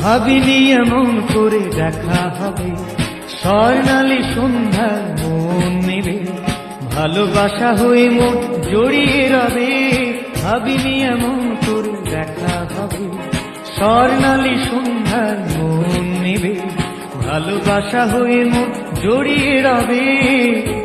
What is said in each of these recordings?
ভাবিনি এমন করে দেখা হবে। স্বর্ণালী সন্ধ্যা মন নেবে। ভালোবাসা হয়ে মন জড়িয়ে রবে। ভাবিনি এমন করে দেখা হবে। স্বর্ণালী সন্ধ্যা মন নেবে। ভালোবাসা হয়ে মন জড়িয়ে রবে।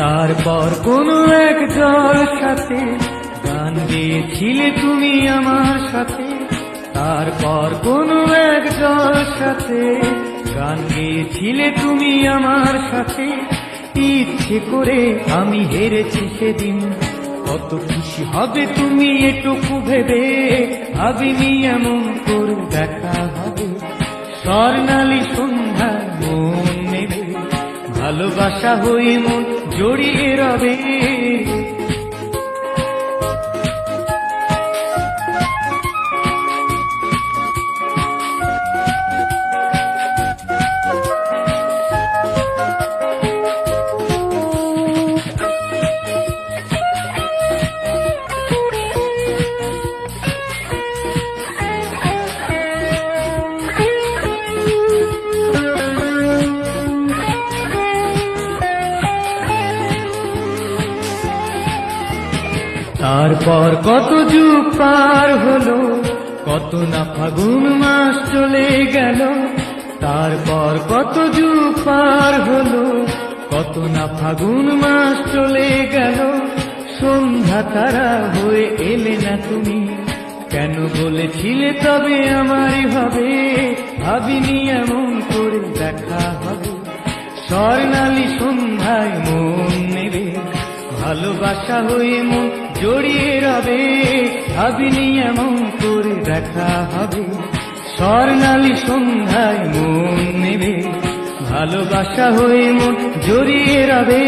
তারপর কোনো এক জল সাথে গান গেয়েছিলে তুমি আমার সাথে। তারপর কোনো এক জল সাথে গান গেয়েছিলে তুমি আমার সাথে। ইচ্ছে করে আমি হেরেছি সেদিন, কত খুশি হবে তুমি এটুকু ভেবে। ভাবিনি এমন করে দেখা হবে, স্বর্ণালী সন্ধ্যা ভালোবাসা মন জড়িয়ে রবে। তারপর কত যুগ পার হলো, কত না ফাগুন মাস চলে গেল, তারপর কত যুগ পার হলো, কত না ফাগুন মাস চলে গেল, সন্ধ্যা তারা হয়ে এলে না তুমি। কেন বলেছিলে তবে আমারই হবে, ভাবিনি এমন করে দেখা হবে। স্বর্ণালী সন্ধ্যায় মন নেবে। ভালোবাসা হয়ে মন জড়িয়ে রবে ভাবিনি এমন করে দেখা হবে। স্বর্ণালী সন্ধ্যায় মন নেবে, ভালোবাসা হয়ে মন জড়িয়ে রবে।